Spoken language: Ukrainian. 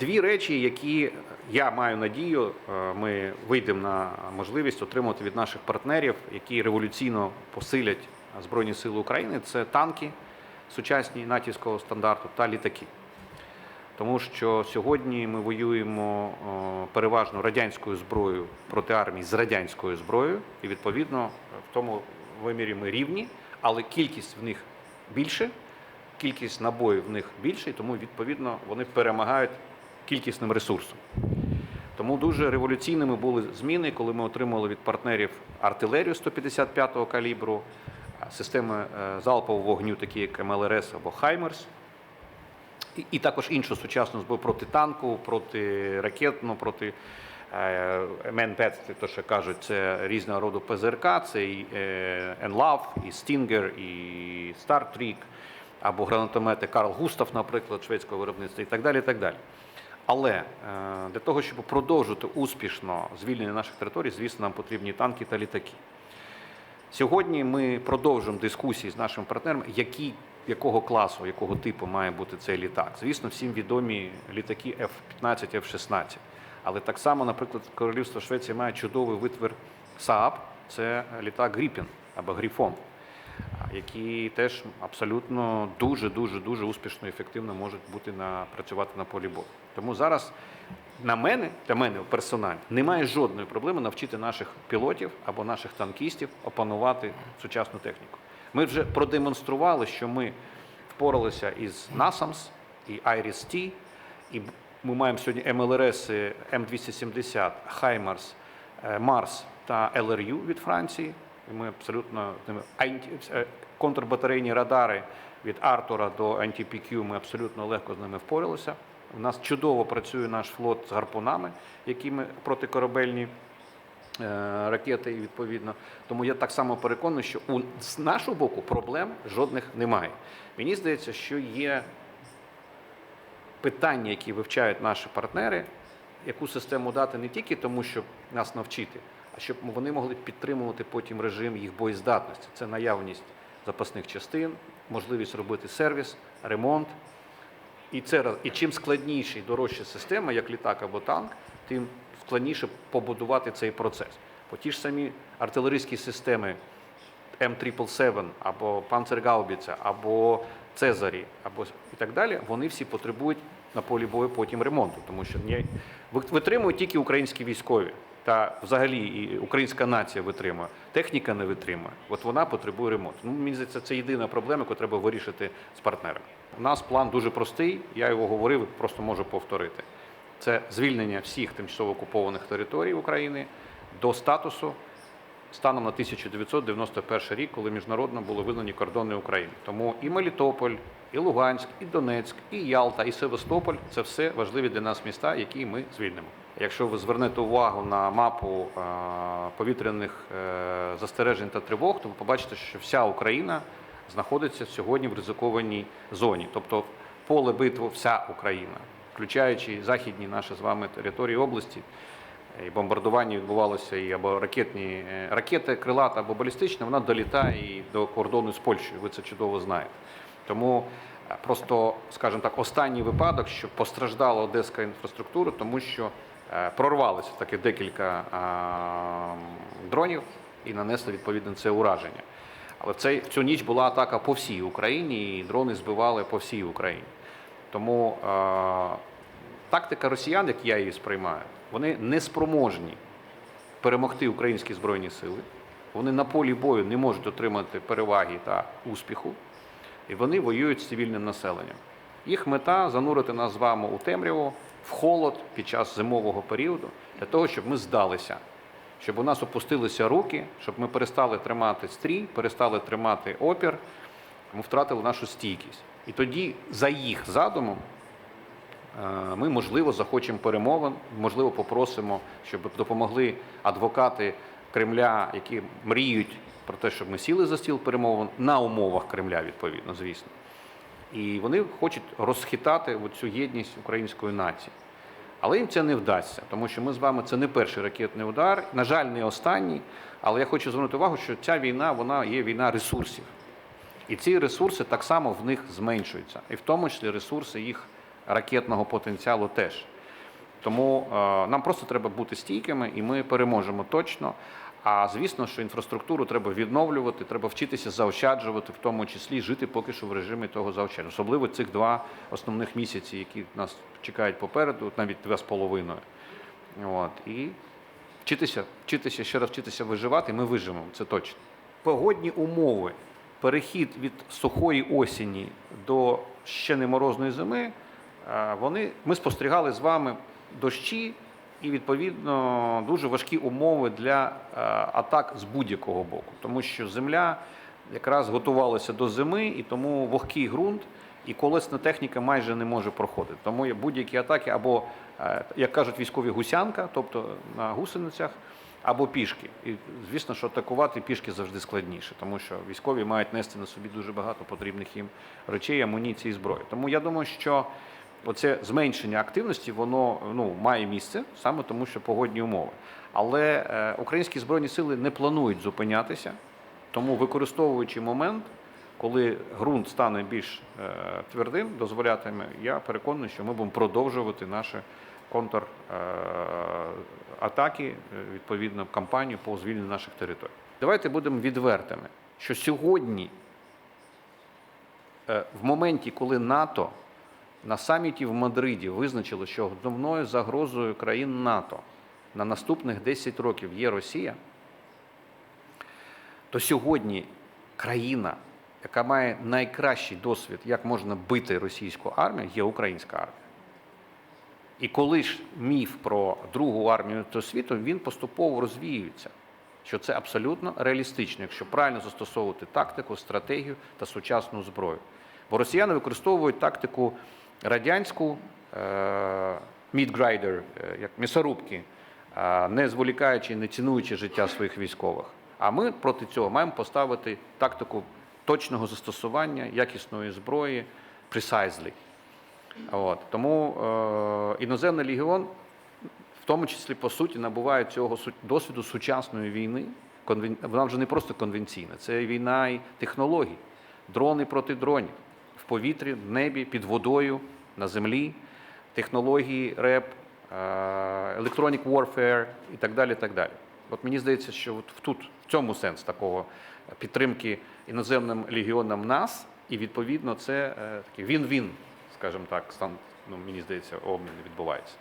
Дві речі, які я маю надію, е, ми вийдемо на можливість отримати від наших партнерів, які революційно посилять Збройні Сили України. Це танки сучасні натівського стандарту та літаки. Тому що сьогодні ми воюємо переважно радянською зброєю проти армії з радянською зброєю, і відповідно в тому вимірі ми рівні, але кількість в них більше, кількість набоїв в них більше, і тому відповідно вони перемагають кількісним ресурсом. Тому дуже революційними були зміни, коли ми отримали від партнерів артилерію 155-го калібру, системи е, залпового вогню, такі як МЛРС або Хаймерс, і, також іншу сучасну зброю проти танку, проти ракетну, проти е, МНПЕЦ, те, що кажуть, це різного роду ПЗРК, це і е, ЕНЛАВ, і Стінгер, і Стартрік, або гранатомети Карл Густав, наприклад, шведського виробництва і так далі. І так далі. Але е, для того, щоб продовжити успішно звільнення наших територій, звісно, нам потрібні танки та літаки. Сьогодні ми продовжуємо дискусії з нашими партнерами, які, якого класу, якого типу має бути цей літак. Звісно, всім відомі літаки F-15, F-16. Але так само, наприклад, Королівство Швеції має чудовий витвір Saab, це літак Гріпін або Гріфон, які теж абсолютно дуже, дуже, дуже успішно і ефективно можуть бути на працювати на полі бою. Тому зараз на мене, для мене персонально, немає жодної проблеми навчити наших пілотів або наших танкістів опанувати сучасну техніку. Ми вже продемонстрували, що ми впоралися із NASAMS і IRIS-T, і ми маємо сьогодні МЛРС М270, Хаймарс, е, Марс та ЛРЮ від Франції. І ми абсолютно е, контрбатарейні радари від Артура до антипікю ми абсолютно легко з ними впоралися. У нас чудово працює наш флот з гарпунами, які ми протикорабельні е, ракети, і відповідно. Тому я так само переконаний, що у з нашого боку проблем жодних немає. Мені здається, що є питання, які вивчають наші партнери, яку систему дати не тільки тому, щоб нас навчити, а щоб вони могли підтримувати потім режим їх боєздатності. Це наявність запасних частин, можливість робити сервіс, ремонт. І це і чим складніша і дорожча система, як літак або танк, тим складніше побудувати цей процес. Бо ті ж самі артилерійські системи М777 або Панцергаубіця, або Цезарі, або і так далі, вони всі потребують на полі бою потім ремонту, тому що ні- витримують тільки українські військові. Та взагалі і українська нація витримує, техніка не витримує. От вона потребує ремонту. Ну, мені здається, це єдина проблема, яку треба вирішити з партнерами. У нас план дуже простий, я його говорив, просто можу повторити. Це звільнення всіх тимчасово окупованих територій України до статусу станом на 1991 рік, коли міжнародно були визнані кордони України. Тому і Мелітополь, і Луганськ, і Донецьк, і Ялта, і Севастополь це все важливі для нас міста, які ми звільнимо. Якщо ви звернете увагу на мапу е, повітряних е, застережень та тривог, то ви побачите, що вся Україна знаходиться сьогодні в ризикованій зоні, тобто поле битви вся Україна, включаючи західні наші з вами території області. І бомбардування відбувалося і або ракетні е, ракети крилата або балістична, вона долітає і до кордону з Польщею. Ви це чудово знаєте. Тому е, просто, скажімо так, останній випадок, що постраждала одеська інфраструктура, тому що е, прорвалося таки декілька дронів і нанесли відповідно це ураження. Але в, цей, в цю ніч була атака по всій Україні, і дрони збивали по всій Україні. Тому е, тактика росіян, як я її сприймаю, вони не спроможні перемогти українські збройні сили. Вони на полі бою не можуть отримати переваги та успіху, і вони воюють з цивільним населенням. Їх мета занурити нас з вами у темряву, в холод під час зимового періоду, для того, щоб ми здалися, щоб у нас опустилися руки, щоб ми перестали тримати стрій, перестали тримати опір, ми втратили нашу стійкість. І тоді, за їх задумом, Е, Ми, можливо, захочемо перемовин, можливо, попросимо, щоб допомогли адвокати Кремля, які мріють про те, щоб ми сіли за стіл перемовин на умовах Кремля, відповідно, звісно. І вони хочуть розхитати цю єдність української нації. Але їм це не вдасться, тому що ми з вами це не перший ракетний удар, на жаль, не останній. Але я хочу звернути увагу, що ця війна вона є війна ресурсів. І ці ресурси так само в них зменшуються, і в тому числі ресурси їх ракетного потенціалу теж. Тому е, нам просто треба бути стійкими, і ми переможемо точно. А звісно, що інфраструктуру треба відновлювати, треба вчитися заощаджувати, в тому числі жити поки що в режимі того заощадження. Особливо цих два основних місяці, які нас чекають попереду, навіть два з половиною. От, і вчитися, вчитися, ще раз вчитися виживати, ми виживемо, це точно. Погодні умови, перехід від сухої осені до ще не морозної зими, е, вони, ми спостерігали з вами дощі і, відповідно, дуже важкі умови для е, атак з будь-якого боку. Тому що земля якраз готувалася до зими, і тому вогкий ґрунт і колесна техніка майже не може проходити. Тому є будь-які атаки або, е, як кажуть військові, гусянка, тобто на гусеницях, або пішки. І звісно, що атакувати пішки завжди складніше, тому що військові мають нести на собі дуже багато потрібних їм речей, амуніції, зброї. Тому я думаю, що оце зменшення активності воно ну, має місце саме тому, що погодні умови. Але е, українські збройні сили не планують зупинятися, тому використовуючи момент, коли ґрунт стане більш е, твердим, дозволятиме, я переконаний, що ми будемо продовжувати наші контратаки, е, відповідно, кампанію по звільненню наших територій. Давайте будемо відвертими, що сьогодні, в моменті, коли НАТО на саміті в Мадриді визначило, що головною загрозою країн НАТО на наступних 10 років є Росія, то сьогодні країна, яка має найкращий досвід, як можна бити російську армію, є українська армія. І коли ж міф про другу армію світу, він поступово розвіюється, що це абсолютно реалістично, якщо правильно застосовувати тактику, стратегію та сучасну зброю. Бо росіяни використовують тактику радянську е, мідграйдер, е, як м'ясорубки, е, не зволікаючи, не цінуючи життя своїх військових. А ми проти цього маємо поставити тактику точного застосування якісної зброї precisely. От. Тому е, іноземний легіон, в тому числі по суті, набуває цього досвіду сучасної війни. Конвен... Вона вже не просто конвенційна, це війна і технологій. Дрони проти дронів повітрі, в небі, під водою, на землі, технології РЕП, електронік warfare і так далі. Так далі. От мені здається, що от тут в цьому сенс такого підтримки іноземним легіонам нас, і відповідно це е, такий він-він, скажімо так, стан, ну, мені здається, обмін відбувається.